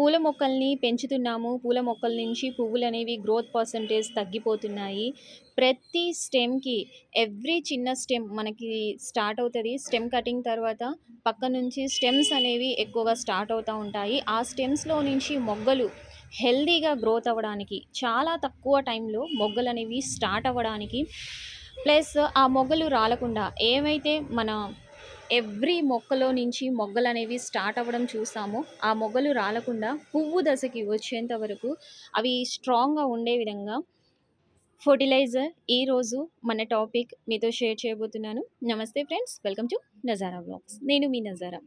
పూల మొక్కల్ని పెంచుతున్నాము. పూల మొక్కల నుంచి పువ్వులు అనేవి గ్రోత్ పర్సంటేజ్ తగ్గిపోతున్నాయి. ప్రతి స్టెమ్కి ఎవ్రీ చిన్న స్టెమ్ మనకి స్టార్ట్ అవుతుంది. స్టెమ్ కటింగ్ తర్వాత పక్క నుంచి స్టెమ్స్ అనేవి ఎక్కువగా స్టార్ట్ అవుతూ ఉంటాయి. ఆ స్టెమ్స్లో నుంచి మొగ్గలు హెల్దీగా గ్రోత్ అవ్వడానికి చాలా తక్కువ టైంలో మొగ్గలు అనేవి స్టార్ట్ అవ్వడానికి ప్లస్ ఆ మొగ్గలు రాలకుండా ఏవైతే మన ఎవ్రీ మొక్కలో నుంచి మొగ్గలు అనేవి స్టార్ట్ అవ్వడం చూసాము. ఆ మొగ్గలు రాలకుండా పువ్వు దశకి వచ్చేంత వరకు అవి స్ట్రాంగ్గా ఉండే విధంగా ఫర్టిలైజర్ ఈరోజు మన టాపిక్ మీతో షేర్ చేయబోతున్నాను. నమస్తే friends welcome to Nazara blogs నేను మీ నజారా.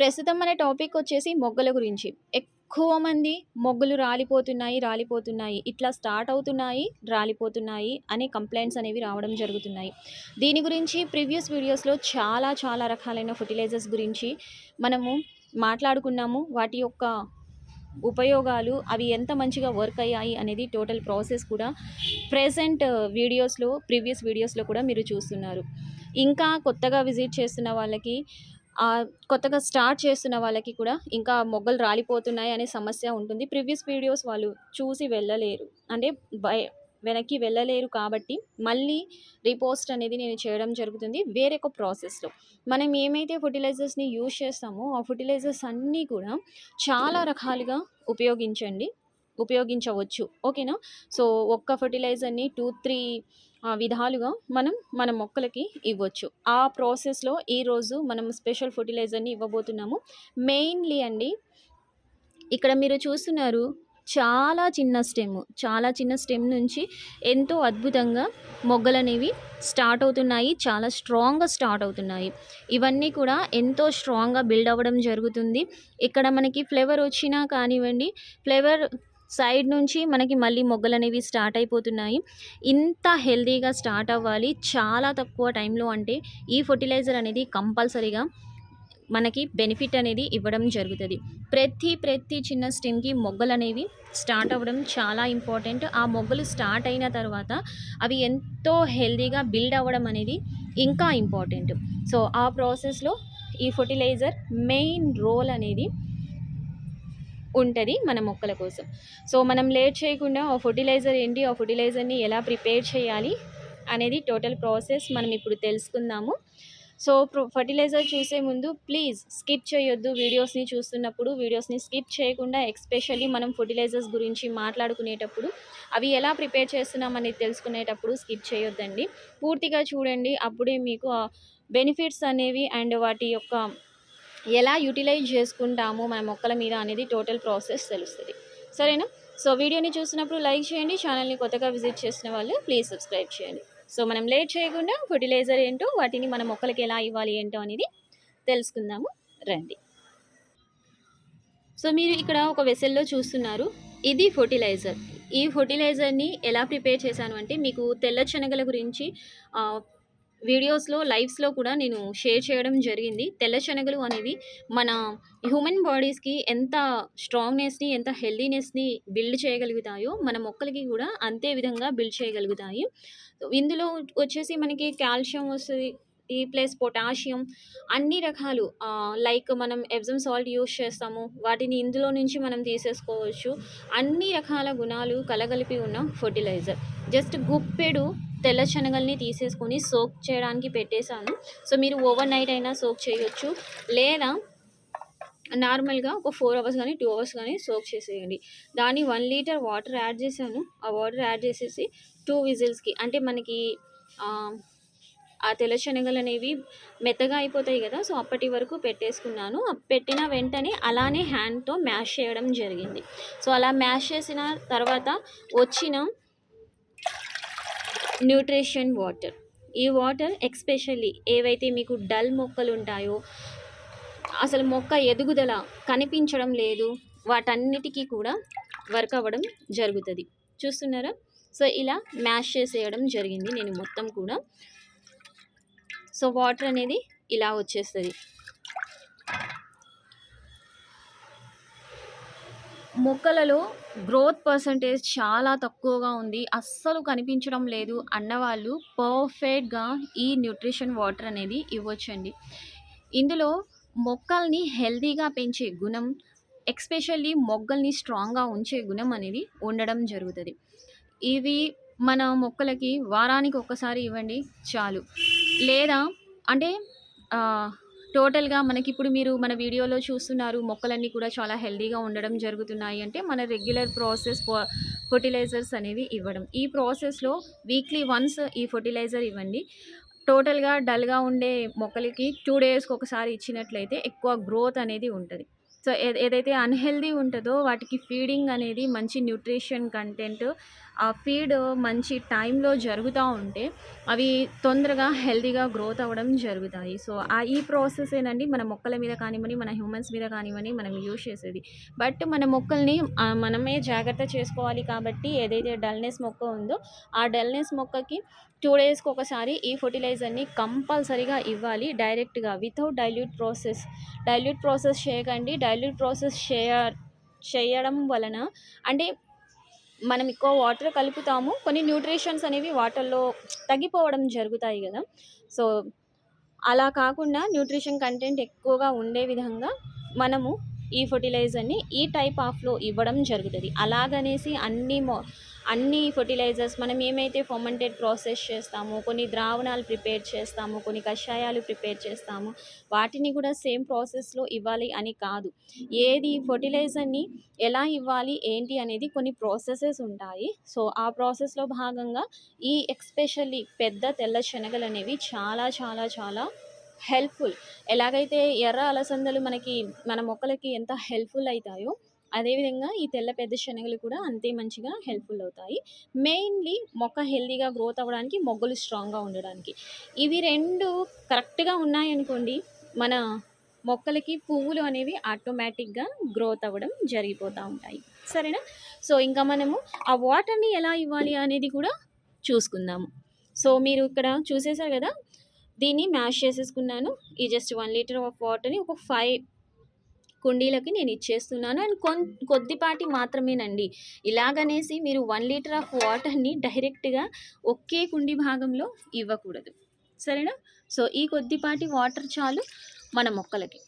ప్రస్తుతం మన టాపిక్ వచ్చేసి మొగ్గల గురించి. ఎక్కువ మంది మొగ్గలు రాలిపోతున్నాయి రాలిపోతున్నాయి. ఇట్లా స్టార్ట్ అవుతున్నాయి రాలిపోతున్నాయి అనే కంప్లైంట్స్ అనేవి రావడం జరుగుతున్నాయి. దీని గురించి ప్రీవియస్ వీడియోస్లో చాలా చాలా రకాలైన ఫర్టిలైజర్స్ గురించి మనము మాట్లాడుకున్నాము. వాటి యొక్క ఉపయోగాలు అవి ఎంత మంచిగా వర్క్ అయ్యాయి అనేది టోటల్ ప్రాసెస్ కూడా ప్రెసెంట్ వీడియోస్లో ప్రీవియస్ వీడియోస్లో కూడా మీరు చూస్తున్నారు. ఇంకా కొత్తగా విజిట్ చేస్తున్న వాళ్ళకి కొత్తగా స్టార్ట్ చేస్తున్న వాళ్ళకి కూడా ఇంకా మొగ్గలు రాలిపోతున్నాయి అనే సమస్య ఉంటుంది. ప్రీవియస్ వీడియోస్ వాళ్ళు చూసి వెళ్ళలేరు. అంటే బయ వెనక్కి వెళ్ళలేరు కాబట్టి మళ్ళీ రీపోస్ట్ అనేది నేను చేయడం జరుగుతుంది వేరొక ప్రాసెస్లో. మనం ఏమైతే ఫర్టిలైజర్స్ని యూజ్ చేస్తామో ఆ ఫర్టిలైజర్స్ అన్నీ కూడా చాలా రకాలుగా ఉపయోగించండి. ఉపయోగించవచ్చు. ఓకేనా? సో ఒక్క ఫర్టిలైజర్ని టూ త్రీ విధాలుగా మనం మన మొక్కలకి ఇవ్వచ్చు. ఆ ప్రాసెస్లో ఈరోజు మనం స్పెషల్ ఫర్టిలైజర్ని ఇవ్వబోతున్నాము. మెయిన్లీ అండి ఇక్కడ మీరు చూస్తున్నారు చాలా చిన్న స్టెమ్ చాలా చిన్న స్టెమ్ నుంచి ఎంతో అద్భుతంగా మొగ్గలు అనేవి స్టార్ట్ అవుతున్నాయి చాలా స్ట్రాంగ్గా స్టార్ట్ అవుతున్నాయి. ఇవన్నీ కూడా ఎంతో స్ట్రాంగ్గా బిల్డ్ అవ్వడం జరుగుతుంది. ఇక్కడ మనకి ఫ్లేవర్ వచ్చినా కానివ్వండి ఫ్లేవర్ సైడ్ నుంచి మనకి మళ్ళీ మొగ్గలు అనేవి స్టార్ట్ అయిపోతున్నాయి. ఇంత హెల్తీగా స్టార్ట్ అవ్వాలి. చాలా తక్కువ టైంలో అంటే ఈ ఫర్టిలైజర్ అనేది కంపల్సరీగా మనకి బెనిఫిట్ అనేది ఇవ్వడం జరుగుతుంది. ప్రతి ప్రతి చిన్న స్టెమ్కి మొగ్గలు అనేవి స్టార్ట్ అవ్వడం చాలా ఇంపార్టెంట్. ఆ మొగ్గలు స్టార్ట్ అయిన తర్వాత అవి ఎంతో హెల్తీగా బిల్డ్ అవ్వడం అనేది ఇంకా ఇంపార్టెంట్. సో ఆ ప్రాసెస్లో ఈ ఫర్టిలైజర్ మెయిన్ రోల్ అనేది ఉంటుంది మన మొక్కల కోసం. సో మనం లేట్ చేయకుండా ఆ ఫర్టిలైజర్ ఏంటి ఆ ఫర్టిలైజర్ని ఎలా ప్రిపేర్ చేయాలి అనేది టోటల్ ప్రాసెస్ మనం ఇప్పుడు తెలుసుకుందాము. సో ఫర్టిలైజర్ చూసే ముందు ప్లీజ్ స్కిప్ చేయొద్దు వీడియోస్ని చూస్తున్నప్పుడు. వీడియోస్ని స్కిప్ చేయకుండా ఎక్స్పెషల్లీ మనం ఫర్టిలైజర్స్ గురించి మాట్లాడుకునేటప్పుడు అవి ఎలా ప్రిపేర్ చేస్తున్నాం అనేది తెలుసుకునేటప్పుడు స్కిప్ చేయొద్దండి. పూర్తిగా చూడండి అప్పుడే మీకు బెనిఫిట్స్ అనేవి అండ్ వాటి యొక్క ఎలా యూటిలైజ్ చేసుకుంటాము మన మొక్కల మీద అనేది టోటల్ ప్రాసెస్ తెలుస్తుంది. సరేనా? సో వీడియోని చూసినప్పుడు లైక్ చేయండి ఛానల్ని కొత్తగా విజిట్ చేసిన వాళ్ళు ప్లీజ్ సబ్స్క్రైబ్ చేయండి. సో మనం లేట్ చేయకుండా ఫర్టిలైజర్ ఏంటో వాటిని మన మొక్కలకి ఎలా ఇవ్వాలి ఏంటో అనేది తెలుసుకుందాము. రండి. సో మీరు ఇక్కడ ఒక వెసల్లో చూస్తున్నారు ఇది ఫర్టిలైజర్. ఈ ఫర్టిలైజర్ని ఎలా ప్రిపేర్ చేశాను అంటే మీకు తెల్ల శనగల గురించి వీడియోస్లో లైవ్స్లో కూడా నేను షేర్ చేయడం జరిగింది. తెల్ల శనగలు అనేవి మన హ్యూమన్ బాడీస్కి ఎంత స్ట్రాంగ్నెస్ని ఎంత హెల్దీనెస్ని బిల్డ్ చేయగలుగుతాయో మన మొక్కలకి కూడా అంతే విధంగా బిల్డ్ చేయగలుగుతాయి. ఇందులో వచ్చేసి మనకి కాల్షియం వస్తుంది టీ ప్లస్ పొటాషియం అన్ని రకాలు లైక్ మనం ఎబ్జమ్ సాల్ట్ యూస్ చేస్తాము వాటిని ఇందులో నుంచి మనం తీసేసుకోవచ్చు. అన్ని రకాల గుణాలు కలగలిపి ఉన్న ఫర్టిలైజర్. జస్ట్ గుప్పెడు తెల్ల శనగల్ని తీసేసుకొని సోక్ చేయడానికి పెట్టేశాను. సో మీరు ఓవర్ నైట్ అయినా సోక్ చేయొచ్చు. లేదా నార్మల్గా ఒక ఫోర్ అవర్స్ కానీ టూ అవర్స్ కానీ సోక్ చేసేయండి. దాన్ని వన్ లీటర్ వాటర్ యాడ్ చేశాను. ఆ వాటర్ యాడ్ చేసేసి టూ విజిల్స్కి అంటే మనకి ఆ, తెల్ల శనగలు అనేవి మెత్తగా అయిపోతాయి కదా సో అప్పటి వరకు పెట్టేసుకున్నాను. పెట్టిన వెంటనే అలానే హ్యాండ్తో మ్యాష్ చేయడం జరిగింది. సో అలా మ్యాష్ చేసిన తర్వాత వచ్చిన న్యూట్రిషన్ వాటర్. ఈ వాటర్ ఎక్స్పెషల్లీ ఏవైతే మీకు డల్ మొక్కలు ఉంటాయో అసలు మొక్క ఎదుగుదల కనిపించడం లేదు వాటన్నిటికీ కూడా వర్క్ అవ్వడం జరుగుతుంది. చూస్తున్నారా? సో ఇలా మ్యాష్ చేసేయడం జరిగింది. నేను మొత్తం కూడా సో వాటర్ అనేది ఇలా వచ్చేస్తుంది. మొక్కలలో గ్రోత్ పర్సంటేజ్ చాలా తక్కువగా ఉంది. అస్సలు కనిపించడం లేదు. అన్నవాళ్ళు పర్ఫెక్ట్గా ఈ న్యూట్రిషన్ వాటర్ అనేది ఇవ్వచ్చండి. ఇందులో మొక్కల్ని హెల్తీగా పెంచే గుణం ఎక్స్పెషల్లీ మొగ్గల్ని స్ట్రాంగ్గా ఉంచే గుణం అనేది ఉండడం జరుగుతుంది. ఇవి మన మొక్కలకి వారానికి ఒక్కసారి ఇవ్వండి చాలు. లేదా? అంటే టోటల్గా మనకి ఇప్పుడు మీరు మన వీడియోలో చూస్తున్నారు మొక్కలన్నీ కూడా చాలా హెల్దీగా ఉండడం జరుగుతున్నాయి అంటే మన రెగ్యులర్ ప్రాసెస్ ఫర్టిలైజర్స్ అనేవి ఇవ్వడం. ఈ ప్రాసెస్లో వీక్లీ వన్స్ ఈ ఫర్టిలైజర్ ఇవ్వండి. టోటల్గా డల్గా ఉండే మొక్కలకి టూ డేస్కి ఒకసారి ఇచ్చినట్లయితే ఎక్కువ గ్రోత్ అనేది ఉంటుంది. సో ఏదైతే అన్హెల్దీ ఉంటుందో వాటికి ఫీడింగ్ అనేది మంచి న్యూట్రిషన్ కంటెంట్ ఆ ఫీడ్ మంచి టైంలో జరుగుతూ ఉంటే అవి తొందరగా హెల్తీగా గ్రోత్ అవ్వడం జరుగుతాయి. సో ఆ ఈ ప్రాసెస్ ఏనండి మన మొక్కల మీద కానివ్వని మన హ్యూమన్స్ మీద కానివ్వని మనం యూజ్ చేసేది. బట్ మన మొక్కల్ని మనమే జాగ్రత్త చేసుకోవాలి కాబట్టి ఏదైతే డల్నెస్ మొక్క ఉందో ఆ డల్నెస్ మొక్కకి టూ డేస్కి ఒకసారి ఈ ఫర్టిలైజర్ని కంపల్సరీగా ఇవ్వాలి. డైరెక్ట్గా without dilute process. Dilute process చేయకండి. డైల్యూట్ ప్రాసెస్ చేయ చేయడం వలన అంటే మనం ఎక్కువ వాటర్ కలుపుతాము. కొన్ని న్యూట్రిషన్స్ అనేవి వాటర్లో తగ్గిపోవడం జరుగుతాయి కదా. సో అలా కాకుండా న్యూట్రిషన్ కంటెంట్ ఎక్కువగా ఉండే విధంగా మనము ఈ ఫర్టిలైజర్ని ఈ టైప్ ఆఫ్లో ఇవ్వడం జరుగుతుంది. అలాగనేసి అన్ని మో అన్ని ఫర్టిలైజర్స్ మనం ఏమైతే ఫర్మెంటెడ్ ప్రాసెస్ చేస్తామో కొన్ని ద్రావణాలు ప్రిపేర్ చేస్తాము కొన్ని కషాయాలు ప్రిపేర్ చేస్తాము వాటిని కూడా సేమ్ ప్రాసెస్లో ఇవ్వాలి అని కాదు. ఏది ఫర్టిలైజర్ని ఎలా ఇవ్వాలి ఏంటి అనేది కొన్ని ప్రాసెసెస్ ఉంటాయి. సో ఆ ప్రాసెస్లో భాగంగా ఈ ఎక్స్పెషల్లీ పెద్ద తెల్ల శనగలు అనేవి చాలా చాలా చాలా హెల్ప్ఫుల్. ఎలాగైతే ఎర్ర అలసందలు మనకి మన మొక్కలకి ఎంత హెల్ప్ఫుల్ అవుతాయో అదేవిధంగా ఈ తెల్ల పెద్ద శనగలు కూడా అంతే మంచిగా హెల్ప్ఫుల్ అవుతాయి. మెయిన్లీ మొక్క హెల్తీగా గ్రోత్ అవ్వడానికి మొగ్గలు స్ట్రాంగ్గా ఉండడానికి. ఇవి రెండు కరెక్ట్గా ఉన్నాయనుకోండి మన మొక్కలకి పువ్వులు అనేవి ఆటోమేటిక్గా గ్రోత్ అవ్వడం జరిగిపోతూ ఉంటాయి. సరేనా? సో ఇంకా మనము ఆ వాటర్ని ఎలా ఇవ్వాలి అనేది కూడా చూసుకుందాము. సో మీరు ఇక్కడ చూసేసారు కదా దీన్ని మ్యాష్ చేసేసుకున్నాను. ఈ జస్ట్ వన్ లీటర్ ఆఫ్ వాటర్ని ఒక ఫైవ్ కుండీలకి నేను ఇచ్చేస్తున్నాను. అండ్ కొన్ కొద్దిపాటి మాత్రమేనండి. ఇలాగనేసి మీరు వన్ లీటర్ ఆఫ్ వాటర్ని డైరెక్ట్గా ఒకే కుండి భాగంలో ఇవ్వకూడదు. సరేనా? సో ఈ కొద్దిపాటి వాటర్ చాలు మన మొక్కలకి.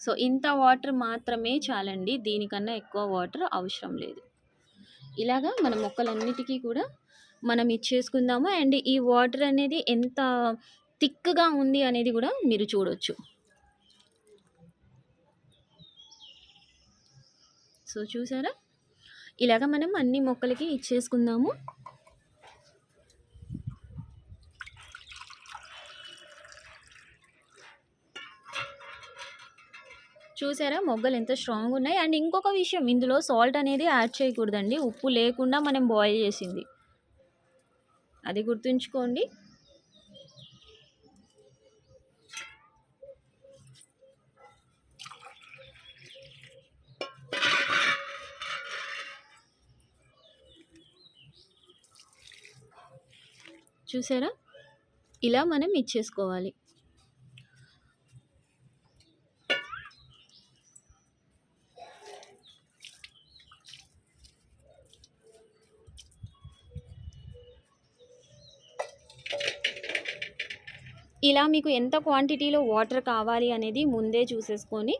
సో ఇంత వాటర్ మాత్రమే చాలండి. దీనికన్నా ఎక్కువ వాటర్ అవసరం లేదు. ఇలాగా మన మొక్కలన్నిటికీ కూడా మనం ఇచ్చేసుకుందాము. అండ్ ఈ వాటర్ అనేది ఎంత థిక్గా ఉంది అనేది కూడా మీరు చూడొచ్చు. సో చూసారా? ఇలాగ మనం అన్ని మొక్కలకి ఇచ్చేసుకుందాము. చూసారా? మొగ్గలు ఎంత స్ట్రాంగ్ ఉన్నాయి. అండ్ ఇంకొక విషయం ఇందులో సాల్ట్ అనేది యాడ్ చేయకూడదండి. ఉప్పు లేకుండా మనం బాయిల్ చేసింది. అది గుర్తుంచుకోండి. చూసారా? ఇలా మనం ఇచ్చేసుకోవాలి ఇలా మీకు ఎంత క్వాంటిటీలో వాటర్ కావాలి అనేది ముందే చూసేసుకొని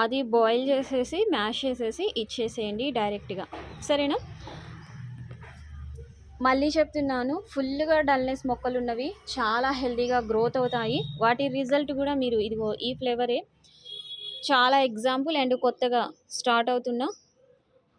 అది బాయిల్ చేసేసి మ్యాష్ చేసేసి ఇచ్చేసేయండి డైరెక్ట్గా సరేనా? మళ్ళీ చెప్తున్నాను ఫుల్గా డల్నెస్ మొక్కలు ఉన్నవి చాలా హెల్దీగా గ్రోత్ అవుతాయి. వాటి రిజల్ట్ కూడా మీరు ఇదిగో ఈ ఫ్లేవరే. చాలా ఎగ్జాంపుల్ అండ్ కొత్తగా స్టార్ట్ అవుతున్న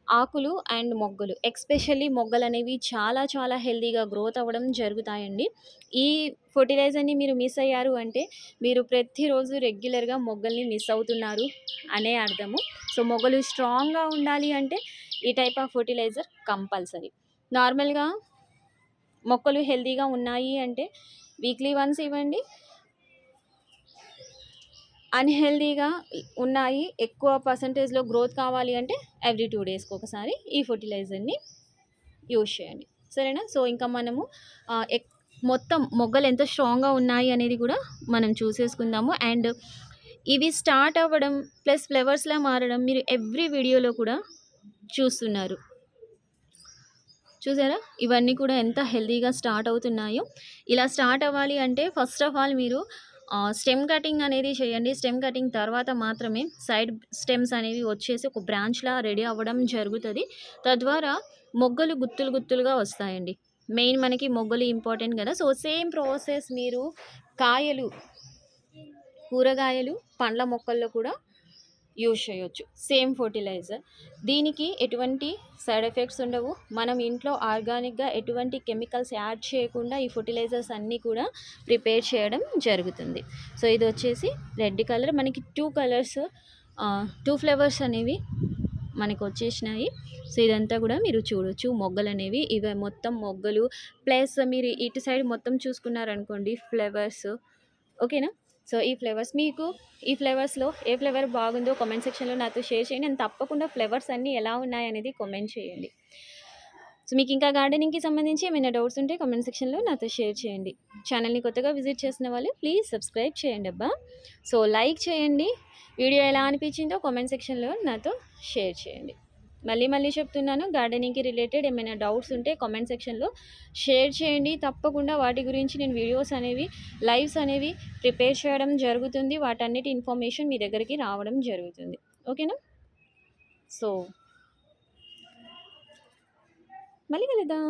ఆకులు అండ్ మొగ్గలు. ఎక్స్పెషల్లీ మొగ్గలు అనేవి చాలా చాలా హెల్దీగా గ్రోత్ అవ్వడం జరుగుతాయండి. ఈ ఫర్టిలైజర్ని మీరు మిస్ అయ్యారు అంటే మీరు ప్రతిరోజు రెగ్యులర్గా మొగ్గల్ని మిస్ అవుతున్నారు అనే అర్థము. సో మొగ్గలు స్ట్రాంగ్గా ఉండాలి అంటే ఈ టైప్ ఆఫ్ ఫర్టిలైజర్ కంపల్సరీ. నార్మల్గా మొక్కలు హెల్తీగా ఉన్నాయి అంటే వీక్లీ వన్స్ ఇవ్వండి. అన్హెల్దీగా ఉన్నాయి ఎక్కువ పర్సంటేజ్లో గ్రోత్ కావాలి అంటే ఎవ్రీ టూ డేస్కి ఒకసారి ఈ ఫర్టిలైజర్ని యూజ్ చేయండి. సరేనా? సో ఇంకా మనము ఎక్ మొత్తం మొగ్గలు ఎంత స్ట్రాంగ్గా ఉన్నాయి అనేది కూడా మనం చూసేసుకుందాము. అండ్ ఇవి స్టార్ట్ అవ్వడం ప్లస్ ఫ్లవర్స్లా మారడం మీరు ఎవ్రీ వీడియోలో కూడా చూస్తున్నారు. చూసారా ఇవన్నీ కూడా ఎంత హెల్తీగా స్టార్ట్ అవుతున్నాయో ఇలా స్టార్ట్ అవ్వాలి అంటే ఫస్ట్ ఆఫ్ ఆల్ మీరు స్టెమ్ కటింగ్ అనేది చేయండి. స్టెమ్ కటింగ్ తర్వాత మాత్రమే సైడ్ స్టెమ్స్ అనేవి వచ్చేసి ఒక బ్రాంచ్‌లా రెడీ అవ్వడం జరుగుతుంది తద్వారా మొగ్గలు గుత్తులు గుత్తులుగా వస్తాయండి. మెయిన్ మనకి మొగ్గలు ఇంపార్టెంట్ కదా సో, సేమ్ ప్రాసెస్ మీరు కాయలు కూరగాయలు, పండ్ల మొక్కల్లో కూడా యూజ్ చేయొచ్చు. Same fertiliser. దీనికి ఎటువంటి సైడ్ ఎఫెక్ట్స్ ఉండవు. మనం ఇంట్లో ఆర్గానిక్‌గా ఎటువంటి కెమికల్స్ యాడ్ చేయకుండా ఈ ఫెర్టిలైజర్స్ అన్నీ కూడా ప్రిపేర్ చేయడం జరుగుతుంది. సో, ఇది వచ్చేసి రెడ్ కలర్ మనకి టూ కలర్స్ టూ ఫ్లేవర్స్ అనేవి మనకు వచ్చేసినాయి సో, ఇదంతా కూడా మీరు చూడొచ్చు. మొగ్గలు అనేవి ఇవే మొత్తం మొగ్గలు ప్లస్ మీరు ఇటు సైడ్ మొత్తం చూసుకున్నారనుకోండి ఫ్లేవర్స్ ఓకేనా? సో, ఈ ఫ్లేవర్స్ మీకు ఈ ఫ్లేవర్స్‌లో ఏ ఫ్లేవర్ బాగుందో కామెంట్ సెక్షన్‌లో నాతో షేర్ చేయండి. అండ్ తప్పకుండా ఫ్లేవర్స్ అన్నీ ఎలా ఉన్నాయనేది కామెంట్ చేయండి. సో, మీకు ఇంకా గార్డెనింగ్‌కి సంబంధించి ఏమైనా డౌట్స్ ఉంటే కామెంట్ సెక్షన్‌లో నాతో షేర్ చేయండి. ఛానల్‌ని కొత్తగా విజిట్ చేసిన వాళ్ళు ప్లీజ్ సబ్స్క్రైబ్ చేయండి అబ్బా సో, లైక్ చేయండి. వీడియో ఎలా అనిపించిందో కామెంట్ సెక్షన్‌లో నాతో షేర్ చేయండి. మళ్ళీ మళ్ళీ చెప్తున్నాను గార్డెనింగ్‌కి రిలేటెడ్ ఏమైనా డౌట్స్ ఉంటే కామెంట్ సెక్షన్‌లో షేర్ చేయండి. తప్పకుండా వాటి గురించి నేను వీడియోస్ అనేవి, లైవ్స్ అనేవి ప్రిపేర్ చేయడం జరుగుతుంది. వాటన్నిటి ఇన్ఫర్మేషన్ మీ దగ్గరికి రావడం జరుగుతుంది. ఓకేనా? సో మళ్ళీ కలుద్దాం.